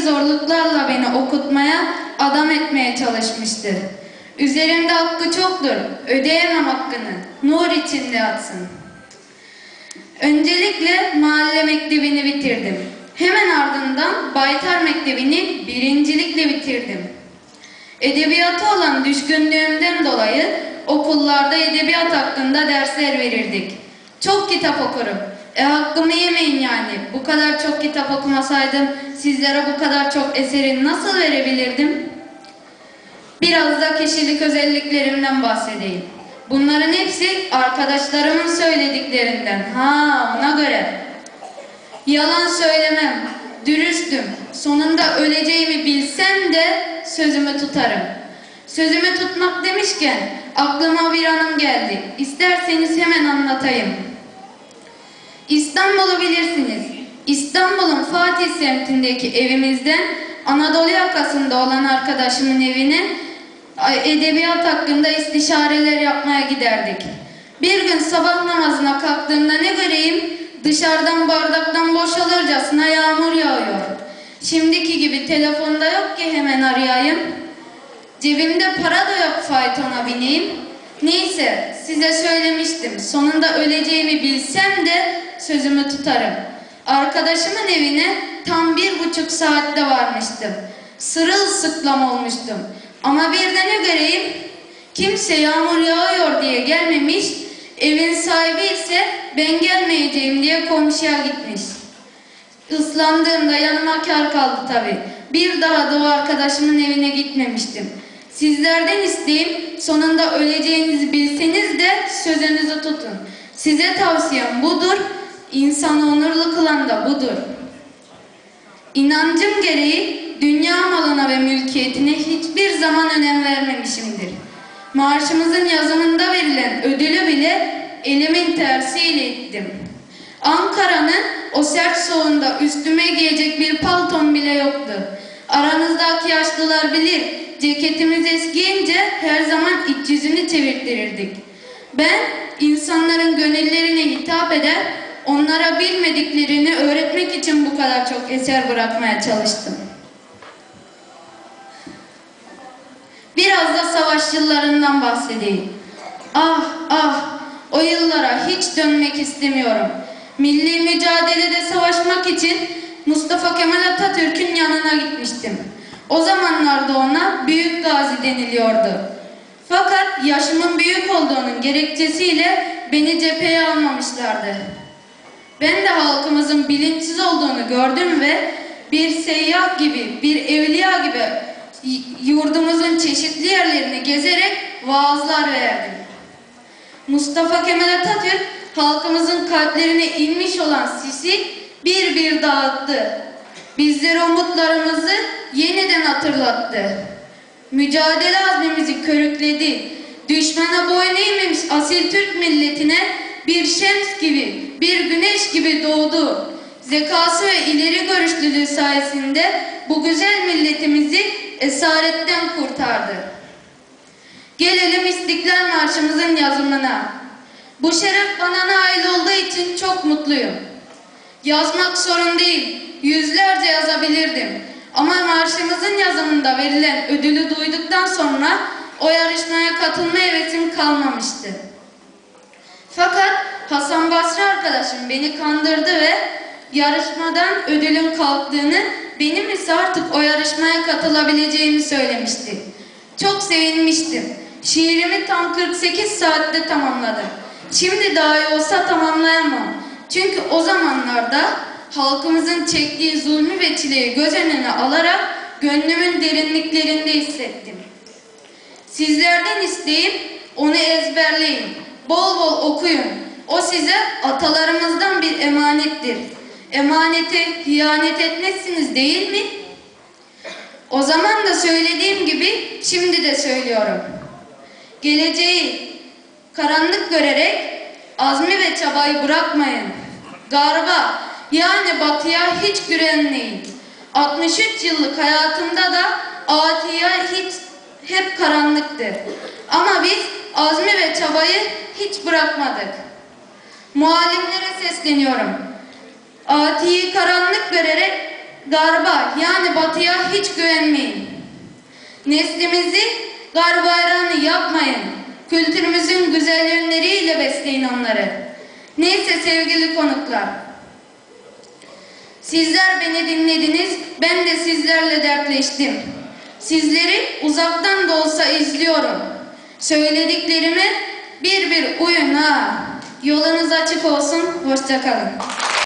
zorluklarla beni okutmaya, adam etmeye çalışmıştır. Üzerimde hakkı çoktur, ödeyemem hakkını, nur içinde yatsın. Öncelikle mahalle mektebini bitirdim. Hemen ardından Baytar Mektebi'ni birincilikle bitirdim. Edebiyata olan düşkünlüğümden dolayı okullarda edebiyat hakkında dersler verirdik. Çok kitap okurum. E hakkımı yemeyin yani. Bu kadar çok kitap okumasaydım sizlere bu kadar çok eseri nasıl verebilirdim? Biraz da kişilik özelliklerimden bahsedeyim. Bunların hepsi arkadaşlarımın söylediklerinden. Ha ona göre. Yalan söylemem, dürüstüm. Sonunda öleceğimi bilsem de sözümü tutarım. Sözümü tutmak demişken aklıma bir anım geldi. İsterseniz hemen anlatayım. İstanbul'u bilirsiniz. İstanbul'un Fatih semtindeki evimizden Anadolu yakasında olan arkadaşımın evine edebiyat hakkında istişareler yapmaya giderdik. Bir gün sabah namazına kalktığımda ne göreyim? Dışarıdan bardaktan boşalırcasına yağmur yağıyor. Şimdiki gibi telefonda yok ki hemen arayayım. Cebimde para da yok faytona bineyim. Neyse size söylemiştim. Sonunda öleceğimi bilsem de sözümü tutarım. Arkadaşımın evine tam bir buçuk saatte varmıştım. Sırılsıklam olmuştum. Ama bir de ne göreyim? Kimse yağmur yağıyor diye gelmemiş. Evin sahibi ise ben gelmeyeceğim diye komşuya gitmiş. Islandığımda yanıma kar kaldı tabi. Bir daha da o arkadaşımın evine gitmemiştim. Sizlerden isteğim sonunda öleceğinizi bilseniz de sözünüzü tutun. Size tavsiyem budur. İnsanı onurlu kılan da budur. İnancım gereği dünya malına ve mülkiyetine hiçbir zaman önem vermemişimdir. Maaşımızın yazımında verilen ödülü bile elimin tersiyle ittim. Ankara'nın o sert soğuğunda üstüme giyecek bir palton bile yoktu. Aranızdaki yaşlılar bilir, ceketimiz eskiyince her zaman iç yüzünü çevirttirirdik. Ben insanların gönüllerine hitap eder, onlara bilmediklerini öğretmek için bu kadar çok eser bırakmaya çalıştım. Biraz da savaş yıllarından bahsedeyim. Ah ah o yıllara hiç dönmek istemiyorum. Milli mücadelede savaşmak için Mustafa Kemal Atatürk'ün yanına gitmiştim. O zamanlarda ona Büyük Gazi deniliyordu. Fakat yaşımın büyük olduğunun gerekçesiyle beni cepheye almamışlardı. Ben de halkımızın bilinçsiz olduğunu gördüm ve bir seyyah gibi, bir evliya gibi yurdumuzun çeşitli yerlerini gezerek vaazlar verdim. Mustafa Kemal Atatürk halkımızın kalplerine inmiş olan sisi bir bir dağıttı. Bizlere umutlarımızı yeniden hatırlattı. Mücadele azmimizi körükledi. Düşmana boyun eğmemiş asil Türk milletine gibi doğdu. Zekası ve ileri görüşlülüğü sayesinde bu güzel milletimizi esaretten kurtardı. Gelelim İstiklal Marşımızın yazımına. Bu şeref bana nail olduğu için çok mutluyum. Yazmak sorun değil, yüzlerce yazabilirdim. Ama marşımızın yazımında verilen ödülü duyduktan sonra o yarışmaya katılma hevesim kalmamıştı. Fakat Hasan Basri arkadaşım beni kandırdı ve yarışmadan ödülün kalktığını, benim ise artık o yarışmaya katılabileceğimi söylemişti. Çok sevinmiştim. Şiirimi tam 48 saatte tamamladım. Şimdi dahi olsa tamamlayamam. Çünkü o zamanlarda halkımızın çektiği zulmü ve çileyi göz önüne alarak gönlümün derinliklerinde hissettim. Sizlerden isteğim onu ezberleyin, bol bol okuyun. O size atalarımızdan bir emanettir. Emanete hiyanet etmezsiniz değil mi? O zaman da söylediğim gibi şimdi de söylüyorum. Geleceği karanlık görerek azmi ve çabayı bırakmayın. Garba yani batıya hiç güvenmeyin. 63 yıllık hayatımda da atiya hiç hep karanlıktır. Ama biz azmi ve çabayı hiç bırakmadık. Muallimlere sesleniyorum. Atiyi karanlık görerek garba yani batıya hiç güvenmeyin. Neslimizi gar bayrağını yapmayın. Kültürümüzün güzel yönleriyle besleyin onları. Neyse sevgili konuklar. Sizler beni dinlediniz, ben de sizlerle dertleştim. Sizleri uzaktan da olsa izliyorum. Söylediklerime bir bir uyun ha. Yolunuz açık olsun, hoşçakalın.